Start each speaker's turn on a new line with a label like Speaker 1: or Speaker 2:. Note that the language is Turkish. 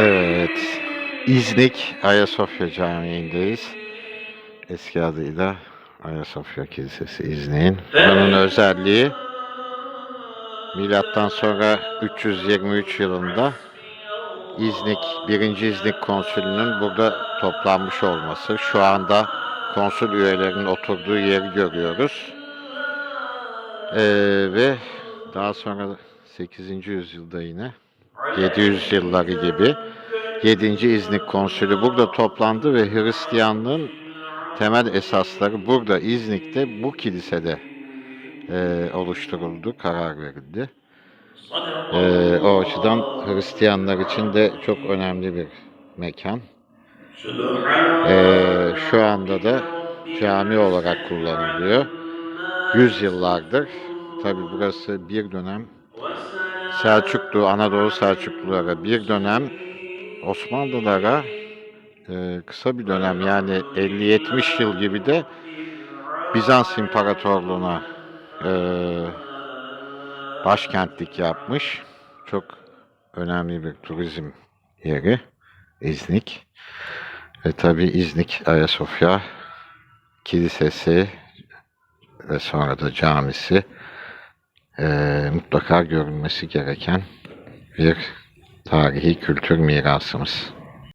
Speaker 1: Evet. İznik Ayasofya Camii'ndeyiz. Eski adıyla Ayasofya Kilisesi İznik'in. Buranın özelliği milattan sonra 323 yılında İznik, 1. İznik konsülünün burada toplanmış olması. Şu anda konsül üyelerinin oturduğu yeri görüyoruz. Ee, ve daha sonra 8. yüzyılda yine 700 yılları gibi 7. İznik konsülü burada toplandı ve Hristiyanlığın temel esasları burada İznik'te bu kilisede e, oluşturuldu, karar verildi. E, o açıdan Hristiyanlar için de çok önemli bir mekan. E, şu anda da cami olarak kullanılıyor. Yüzyıllardır. Tabi burası bir dönem Selçuklu, Anadolu Selçuklulara bir dönem Osmanlılara e, kısa bir dönem yani 50-70 yıl gibi de Bizans İmparatorluğu'na e, başkentlik yapmış. Çok önemli bir turizm yeri İznik. Ve tabi İznik Ayasofya Kilisesi ve sonra da camisi e, mutlaka görülmesi gereken bir tarihi kültür mirasımız.